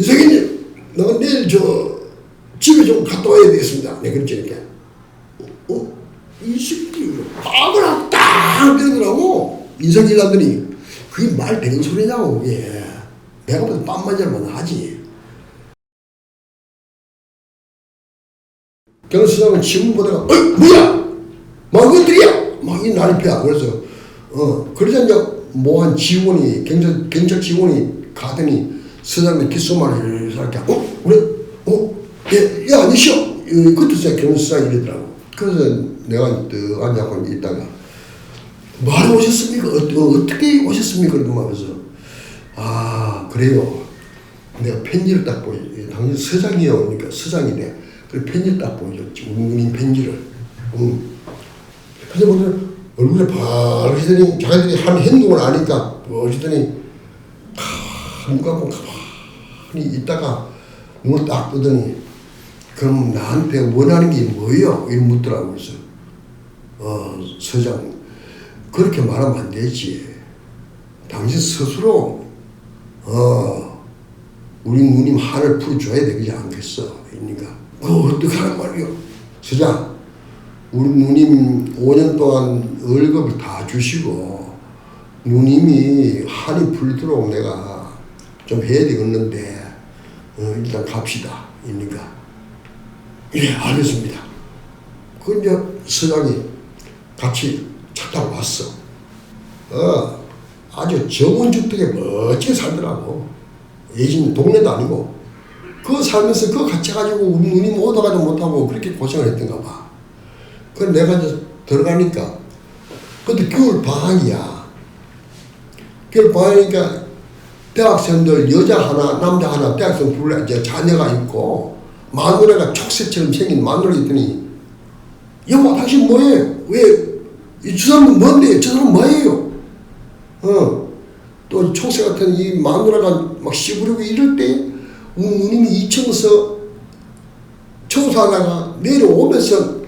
이성희님, 너 내일 저 집에 좀 갔다 와야 되겠습니다. 네, 그랬지, 이렇게. 어? 이 새끼, 빠그라 딱 때리더라고. 인성질 나더니, 그게 말 되는 소리냐고, 그게. 내가 땀만 잘만 하지. 경수장은 지문 보다가, 어이, 뭐야! 뭐, 이것들이야! 막 이 난리피야. 그래서, 어, 그러자 이제 뭐한 직원이, 경찰, 경찰 직원이 가더니, 서장님 귓속말을 이렇게, 어? 그래? 어? 예, 야, 아니시오! 그때 경수장 이러더라고. 그래서 내가 또 앉아고 있다가, 뭐하러 오셨습니까? 어, 어떻게 오셨습니까? 그러고 말해서, 아, 그래요. 내가 편지를 딱 보여. 당신 서장이요. 그러니까 서장이네. 그래 편지를 딱 보여줬지. 운님 편지를. 응. 편지 보면 얼굴에 바르시더니 자기들이 한 행동을 아니까 보시더니 눈 감고 가만히 있다가 눈을 딱 뜨더니 그럼 나한테 원하는 게 뭐예요? 이렇게 묻더라고 그래서 어 서장 그렇게 말하면 안 되지. 당신 스스로 어 우리 누님 한을 풀어줘야 되지 않겠어. 그러니까 그 어떻게 하란 말이요? 서장 우리 누님 5년 동안 월급을 다 주시고 누님이 한이 풀도록 내가 좀 해야 되겠는데 어, 일단 갑시다. 그러니까 예 알겠습니다. 그 이제 서장이 같이 차 타고 왔어. 어 아주 정원주택에 멋지게 살더라고. 예진 동네도 아니고 그거 살면서 그거 같이 가지고 우리 누님 오도 가도 못하고 그렇게 고생을 했던가 봐. 그래 내가 이제 들어가니까 그때 겨울 방학이야. 겨울 방학이니까 대학생들 여자 하나 남자 하나 대학생 둘 이제 자녀가 있고 마누라가 촉새처럼 생긴 마누라 있더니 여보 당신 뭐해? 왜이 주사람은 뭔데? 저 사람 뭐예요? 어. 또 촉새 같은 이 마누라가 막 씹으려고 이럴 때 우리 누님이 2층에서 청소하다가 내려오면서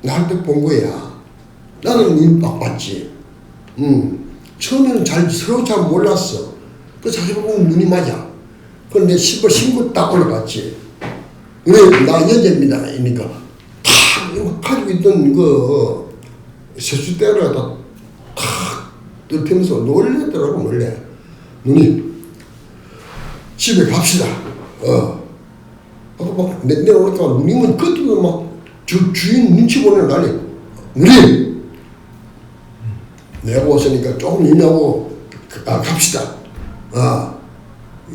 나한테 본 거야. 나는 눈빡 봤지. 음. 처음에는 잘 서로 잘 몰랐어. 그 자세히 보면 눈이 맞아. 내 신발 신고 딱 올라갔지. 왜? 나 여자입니다. 이니까 탁 가지고 있던 그 세수대를 갖다 탁 뜯으면서 놀래더라고 놀래. 눈이 집에 갑시다. 어. 막 내, 내려오니까 누님은 그때도 막 주, 주인 눈치 보는 날이 누님 내가 왔으니까 조금 일하고 아, 갑시다. 아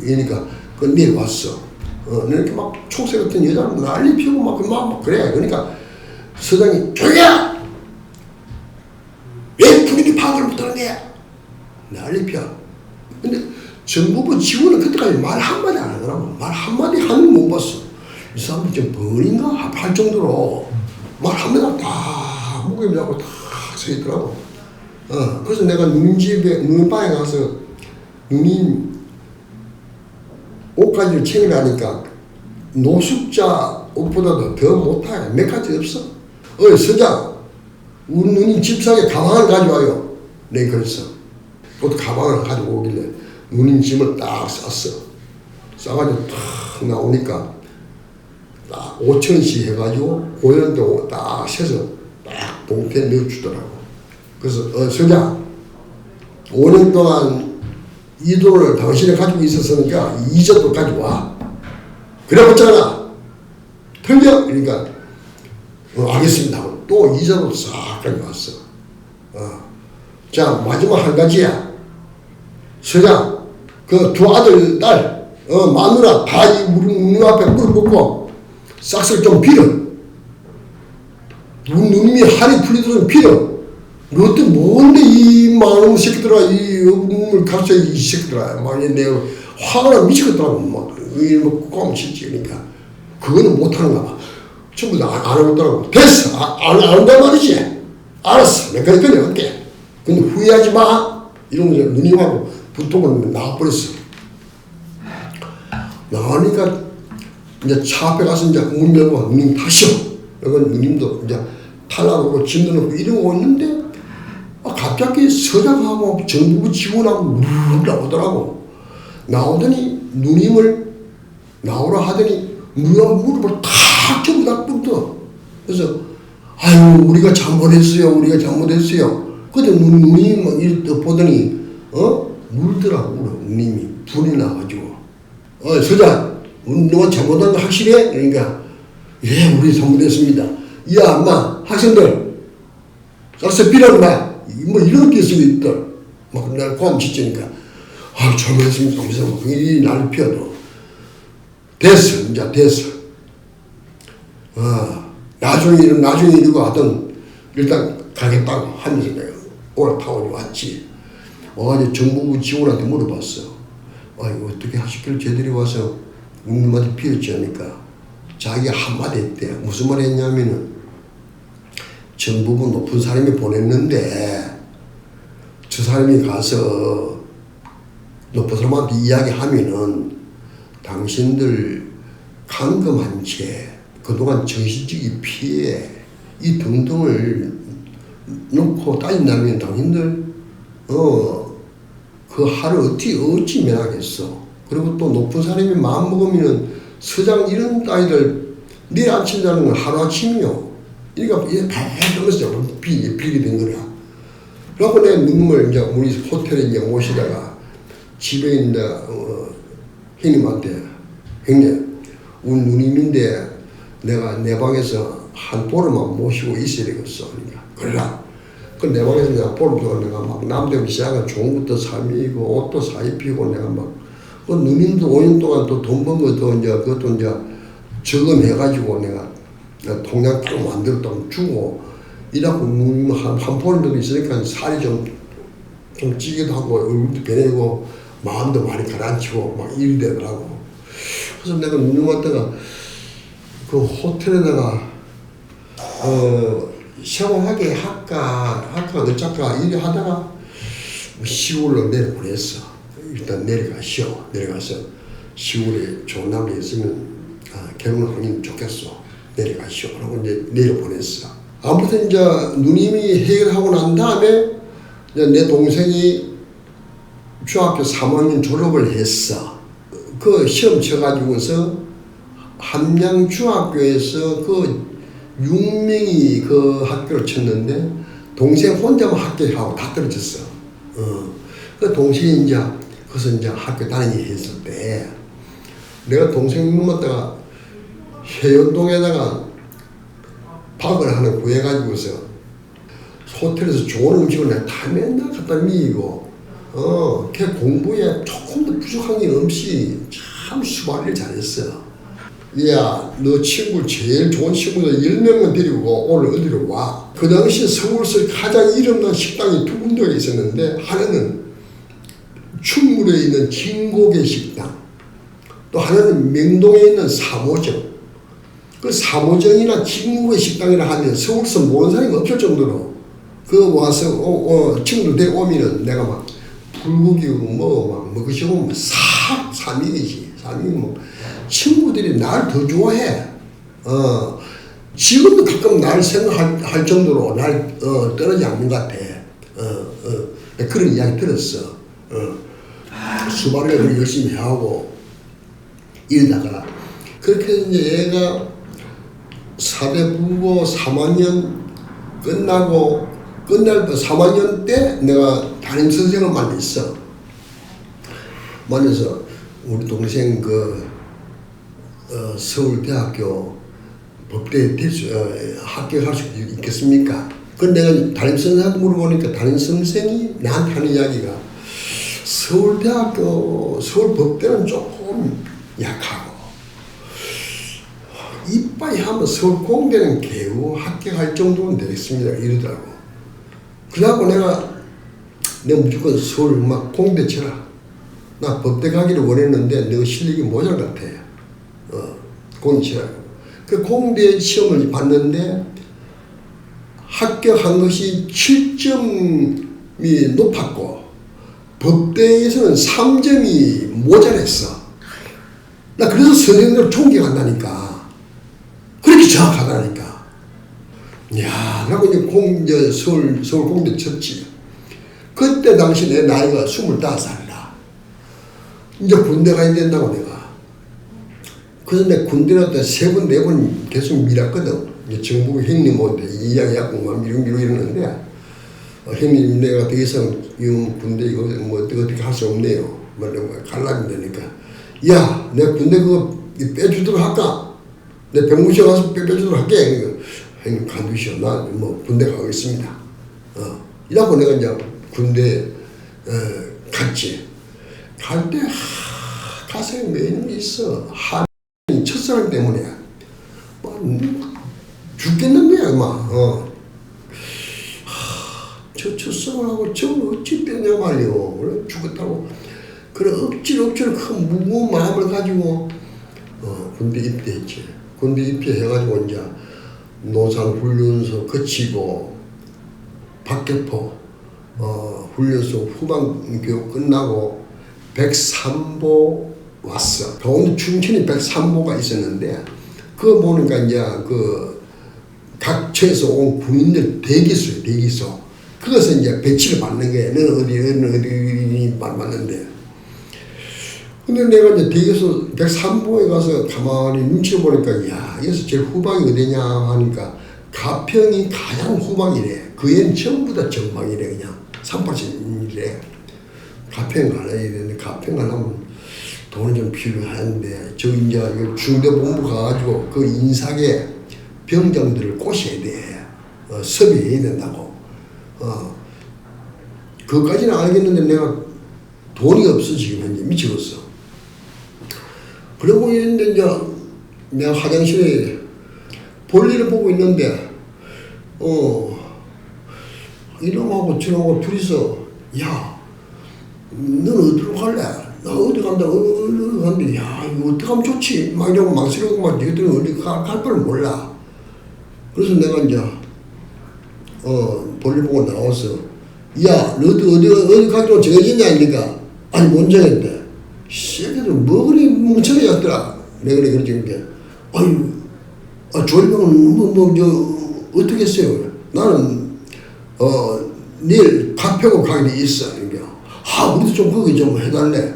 이러니까 그 내일 왔어. 어, 이렇게 막 총새 같은 여자는 난리 피우고 막, 막, 막 그래. 그러니까 서장이 조용히 해! 왜 분위기 파악을 못하는 거야? 난리 피워. 근데 정부부 직원은 그때까지 말 한마디 안 하더라고. 말 한마디 하는 못 봤어. 이 사람들 좀 버린가? 할 정도로 말 한마디 다 무게 잡고 탁서 있더라고. 어, 그래서 내가 누님 집에, 누님 방에 가서 누님 옷가지를 챙겨가니까 노숙자 옷보다도 더 못하게 몇 가지 없어. 어이, 서장, 우리 누님 집상에 가방을 가져와요. 네, 그랬어. 또 가방을 가지고 오길래 누님 짐을 딱 쌌어. 싸가지고 탁 나오니까 딱 5천씩 해가지고 고연도 딱 세서 딱 봉투에 넣어주더라고. 그래서 어, 서장 5년 동안 이 돈을 당신이 가지고 있었으니까 이자도 가져와. 그래 봤잖아. 틀려? 그러니까 어, 알겠습니다. 하고 또 이자도 싹 가져왔어. 어. 자 마지막 한 가지야. 서장 그 두 아들 딸 어, 마누라 다이 우리 누님 앞에 무릎 꿇고 싹쓸 좀 빌어. 누- 누님이 한이 풀리도록 빌어. 너한테 뭔데 이 많은 새끼들아 이 음을 값에 이 새끼들아. 만약 내가 화가 나 미치겠더라고 막이뭐 꽁치지 그러니까. 그거는 못하는가 봐. 전부 다안 안 해보더라고. 됐어. 아, 안, 안 한단 말이지. 알았어. 내가 이거 할게. 근데 후회하지 마. 이러면서 누님하고 부통을 나와버렸어. 나오니까 이제 차 앞에 가서 이제 문 열고 누님 타시오. 이건 누님도 이제 탈락하고 짐도 넣고 이러고 있는데 아, 갑자기 서장하고 정부부 직원하고 우르르 나오더라고. 나오더니 누님을 나오라 하더니 누가 무릎을 탁 전부 다 꿇어. 그래서 아유 우리가 잘못했어요. 우리가 잘못했어요. 막 이렇게 보더니 어 물더라고. 누님이 불이 나가지고 어 서장 너가 잘못한 거 확실해? 그러니까 예 우리 잘못했습니다. 야 엄마 학생들 비라는 말 뭐 이런 게 있으면 있더 막 내가 치니까 아 잘못했습니다. 하면서 이 난리 피어도 됐어 이제 됐어. 아 나중에 이런 나중에 이러고 하던 일단 가겠다고 하면서 내가 올라타고 왔지. 와가지고 정부부 직원한테 물어봤어. 아 이거 어떻게 하시길 제들이 와서 우님한테 피었지 하니까 자기가 한마디 했대. 무슨 말 했냐면은 정부부 높은 사람이 보냈는데 저 사람이 가서 높은 사람한테 이야기하면은 당신들 감금한 채 그동안 정신적인 피해 이 등등을 놓고 따진다면 당신들 어 그 하루 어떻게 어찌 면하겠어? 그리고 또 높은 사람이 마음 먹으면은 서장 이런 따위들 아침 자는 건 하루 아침이요. 그러니까 이게 발하면서 비 비게 된 거야 그래갖고 내가 눈물 이제 우리 호텔에 이제 모시다가 집에 있는 어, 형님한테 형님 우리 누님인데 내가 내 방에서 한 보름만 모시고 있어야 되겠어. 그러니까 그래라. 그내 방에서 내가 보름 동안 내가 막 남대문 시작은 것도 사입고 옷도 사입히고 내가 막그 누님도 5년 동안 또 돈번 것도 이제 그것도 이제 저금해가지고 내가 통장 딱 만들었다고 주고 누님 한, 한 보름 정도 있으니까 살이 좀 좀 찌기도 하고 얼굴도 변해고 마음도 많이 가라앉히고 막 일이 되더라고. 그래서 내가 누님한테가 그 호텔에다가 어 샤워하게 할까 할까 어쩔까 일을 하다가 뭐 시골로 내려보냈어. 일단 내려가시오. 내려가서 시골에 좋은 남자 있으면 아, 결혼하면 좋겠어. 내려가시오. 그러고 이제 내려보냈어. 아무튼 이제 누님이 해결하고 난 다음에 이제 내 동생이 중학교 3학년 졸업을 했어. 그 시험 쳐가지고서 함양 중학교에서 그 6명이 그 학교를 쳤는데 동생 혼자만 합격하고 다 떨어졌어. 어. 그 동생이 이제 거기서 이제 학교 다니기 했을 때 내가 동생 놈한테가 해연동에다가 밥을 하나 구해가지고서 호텔에서 좋은 음식을 내가 다 맨날 갖다 미고 어, 걔 공부에 조금도 부족한 게 없이 참 수발을 잘했어. 야, 너 친구 제일 좋은 친구들 10명만 데리고 오늘 어디로 와. 그 당시 서울서 가장 이름난 식당이 두 군데가 있었는데 하나는 충무로에 있는 진고개 식당 또 하나는 명동에 있는 사모정 그 사모정이나 진고개 식당이라 하면 서울서 모르는 사람이 없을 정도로 그 와서 어, 어, 친구들 데리고 오면은 내가 막 불고기고 뭐막 먹으시고 싹 사미이지 사미 뭐 친구들이 날 더 좋아해. 어 지금도 가끔 날 생각할 할 정도로 날 어, 떠나지 않는 것 같아. 어, 어, 그런 이야기 들었어. 어. 수발을 열심히 하고 이러다가 그렇게 이제 얘가 사대 부고 3학년 끝나고 끝날 때 3학년 때 내가 담임 선생을 만났어. 만나서 우리 동생 그 어, 서울대학교 법대 대수 어, 합격할 수 있겠습니까? 그 내가 담임 선생한테 물어보니까 담임 선생이 나한테 하는 이야기가 서울대학교 서울법대는 조금 약하고 이빠이 하면 서울 공대는 개우 합격할 정도는 되겠습니다 이러더라고. 그래갖고 내가 내가 무조건 서울 막 공대 쳐라. 나 법대 가기를 원했는데 너 실력이 모자랄 것 같아. 어, 공대 쳐라. 그 공대 시험을 봤는데 합격한 것이 7점이 높았고 법대에서는 3점이 모자랐어. 나 그래서 선생님들 존경한다니까. 그렇게 정확하다니까. 야, 라고 이제 공, 이제 서울, 서울 공대 쳤지. 그때 당시 내 나이가 25살이라. 이제 군대 가야 된다고 내가. 그래서 내 군대를 때세 번, 네 번 계속 밀었거든. 이제 정부 형님한테 이야기하고 막 미루고 미루고 이러는데, 어, 형님 내가 더 이상 이 군대 이거 뭐 어떻게 할 수 없네요. 말하고 갈라면 되니까. 야, 내 군대 그거 빼주도록 할까? 내 병무실 가서 빼, 빼주도록 할게. 형님 간두시오. 나 뭐 군대 가겠습니다. 어. 이라고 내가 이제 군대 어, 갔지. 갈 때 가슴에 매는 게 있어. 한 첫사랑 때문에 막 죽겠는 거야, 막. 어. 하, 저 첫사랑하고 저걸 어찌 빼냐 말이오. 죽었다고. 그래 억지로 억지로 큰 무거운 마음을 가지고 어, 군대 입대했지. 군대 입대해가지고 이제 노산 훈련소 거치고 박격포 어, 훈련소 후반 교육 끝나고 103보 왔어. 강원도 춘천이 103보가 있었는데 그거 보니까 이제 그 각처에서 온 군인들 대기소 대기소 그것을 이제 배치를 받는 거야. 너는 어디 너는 어디 받는데. 근데 내가 이제 대기소 103보에 가서 가만히 눈치 보니까 야 여기서 제일 후방이 어디냐 하니까 가평이 가장 후방이래. 그 애는 전부 다 정방이래 그냥 387이래. 가평 가야 되는데 가평 가려면 돈이 좀 필요한데 저 이제 중대본부 가가지고 그 인사계 병장들을 꼬셔야 돼. 어, 섭외해야 된다고. 어, 그것까지는 알겠는데 내가 돈이 없어 지금 현재 미치겠어. 그러고 있는데 이제 내가 화장실에 볼일을 보고 있는데 어 이놈하고 저놈하고 둘이서 야 너는 어디로 갈래? 나 어디 간다 어디 어디 간대 야 이거 어떻게 하면 좋지? 막 이러고 망설이고 막 너희들은 어디 가, 갈 바를 몰라 그래서 내가 이제 어 볼일 보고 나와서 야 너도 어디 어디 가기로 정해졌냐 이니까 아니 뭔 정했대 새끼들 뭐 그리 뭉쳐였더라. 내가 그래 그러니까 아유 아 조리병은 뭐뭐 저 어떻게 했어요? 나는 어 내일 가평으로 가게 돼 있어. 그러니까 아 우리도 좀 거기 좀 해달래.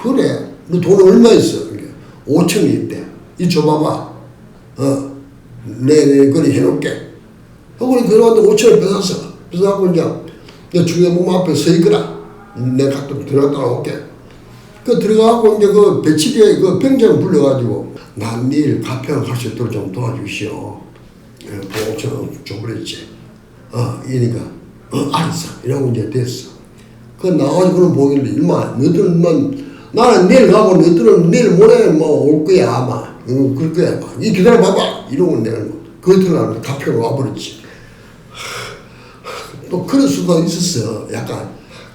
그래. 너 돈 얼마 있어? 그러니까 5천이 있대 이 줘봐봐. 어 내내 거리 해놓게. 하고 들어갔는데 5천을 뺏었어. 뺏어갖고 이제 내 중요한 앞에 서 있거라. 내가 갔다 들어갔다 올게 그 들어가고 이제 그 배치기에 그 병장 불러가지고 난 내일 가평 갈수 있도록 좀 도와주시오. 보천원 줘버렸지. 어, 이니까 어 알았어. 이러고 이제 됐어. 그 나와가지고 그런 보길래 일마 너희들은 뭐 나는 내일 가고 너희들은 내일 모레 뭐 올 거야 아마. 어, 그럴 거야 아마. 이 기다려 봐봐. 이러고 내가 그 들어가는 가평 와버렸지. 또 그럴 수가 있었어. 약간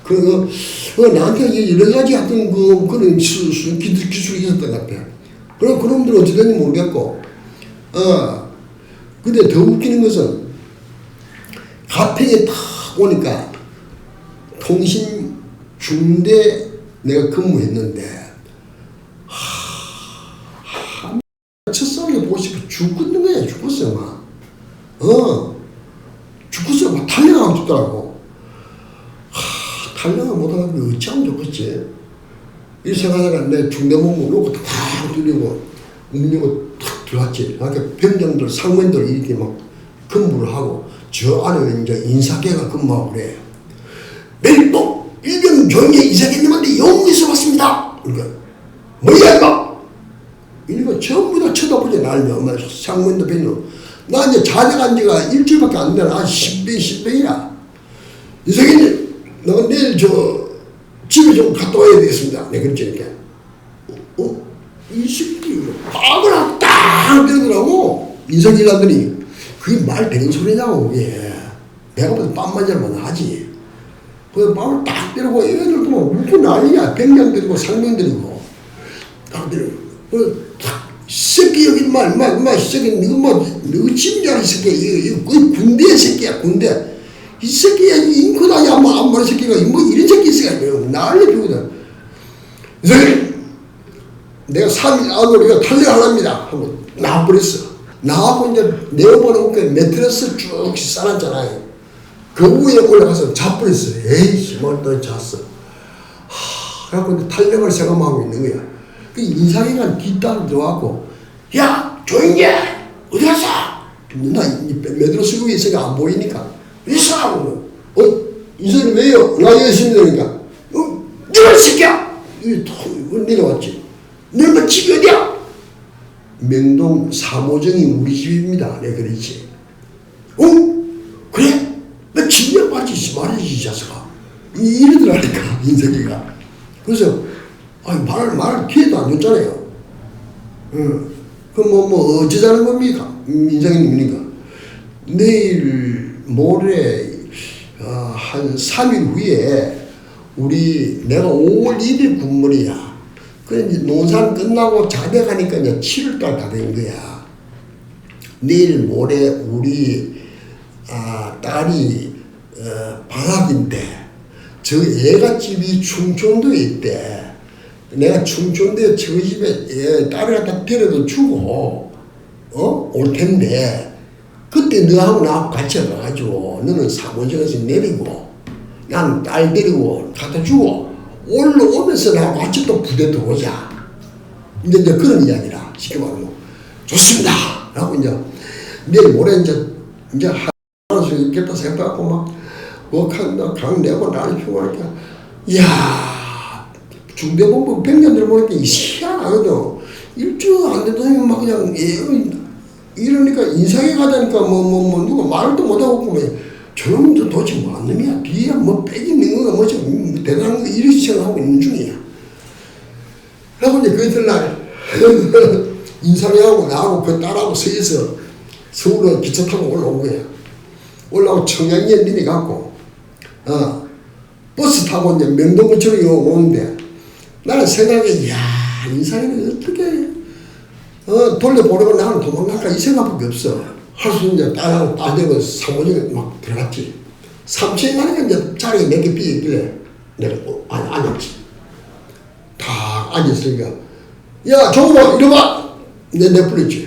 그, 그 나한테 여러 가지 어떤 그 그런 수, 수, 기술, 기술이 있었던 것 같아. 그럼 그놈들 어찌 됐는지 모르겠고, 어, 근데 더 웃기는 것은 가평에 딱 오니까 통신 중대 내가 근무했는데, 하, 하, 첫사랑에 보고 싶어. 죽겠는 거야, 죽겠어, 막. 어, 막 달려가고 싶더라고. 탈락을 못하면 좋겠지. 이 생각하다가 내 중대본부 놓고 다 뚫리고 움직이고 탁 들어왔지. 그러니까 병장들, 상무들 이렇게 막 근무를 하고 저 안에 이제 인사계가 근무하고 그래. 멜복 일병 조용히 이사계님한테 영웅이 써봤습니다. 그러니까 뭐야 이거? 이거 전부 다 쳐다보지 나를 엄마 상무인도 벤로. 나 이제 자녀간 지가 일주일밖에 안 되나. 아, 10배, 10배야. 이사계님 너가 내일 저 집에 좀 갔다 와야 되겠습니다. 내가 그랬지 이렇게. 어? 어? 이 새끼 밥을 딱 때리더라고. 인성질 나더니 그게 말 되는 소리냐고 그게. 내가 빰만 잘만 하지. 그 밥을 딱 때리고 애들도 막 웃고 난리야. 백냥 때리고 상명 때리고. 딱 때리고. 그 탁, 새끼 여기 이 새끼 이거 뭐너 짐자리 새끼 이거 이거 군대 새끼야 군대. 이 새끼야 인코다 야뭐 안말 새끼가 뭐 이런 새끼 있어야 난리 피거든. 그래서 내가 3일 안으로 이거 탈려하랍니다 하고 나와버렸어. 나하고 이제 내어보는 어깨 매트리스 쭉 쌓았잖아요. 그 위에 올라가서 자버렸어. 에이 뭘또 잤어. 하, 그래갖고 탄력을 생각하고 있는 거야. 그 인상이가 뒷따라 들어왔고 야해 어디 갔어 나 매드로 쓰고 있으니까 안 보이니까 있어 어? 인사님 왜요 나 있습니다 그러니까 어 이런 새끼야? 이거 내려왔지? 너뭐 집이 어디야? 명동 사모정이 우리 집입니다. 내가 그랬지. 어? 그래? 나 집이야 말이지 말이지 이 자식아. 이- 이러더라니까 인석이가. 그래서 아니 말을 말을 기회도 안 줬잖아요. 응. 그럼 뭐, 뭐, 어쩌자는 겁니까? 민상님이니까. 내일 모레, 어, 한 3일 후에, 우리, 내가 5월 1일 군번이야. 그 이제 논산 끝나고 자대 가니까 이제 7월달 다 된 거야. 내일 모레 우리, 아, 딸이, 어, 방학인데, 저 애가 집이 충청도에 있대. 내가 충청도에 저 집에 애 딸을 갖다 데려다 주고 어? 올 텐데 그때 너하고 나하고 같이 가가지고 너는 사무실에서 내리고 난 딸 데리고 갖다 주고 올라오면서 나하고 같이 또 부대 들어오자. 이제, 이제 그런 이야기라 쉽게 말하면. 좋습니다. 라고 이제 내일 모레 이제 이제 하나서 있겠다 생각하고 막뭐 강 내고 나를 피고 하니까 이야 중대본부 100년 들어보니까 이 희한하거든. 일주일 안 되더니 막 그냥 예, 이러니까 인상에 가다니까 뭐 뭐 뭐 누가 말도 못하고 보면 저놈도 도대체 뭐한 놈이야 뒤에 뭐 빽이 있는 거가 뭐지 뭐 대단한 거 이렇게 생각하고 있는 중이야. 그러고 이제 그 이튿날 인상이하고 나하고 그 딸하고 서에서 서울로 기차 타고 올라온 거야. 올라오고 청량리에 내려갖고 어 버스 타고 이제 명동구청에 오는데 나는 생각에 야 인상이는 어떻게 어 돌려보려고 나는 도망갈까? 이 생각밖에 없어. 할수 이제 딸하고 딸되고 사모님이 막 들어갔지. 3층에 가니까 이제 자리가 몇개 비어있길래 내가 또 앉- 앉았지. 다 앉았으니까 야 종모 이리 와! 내, 내 불렀지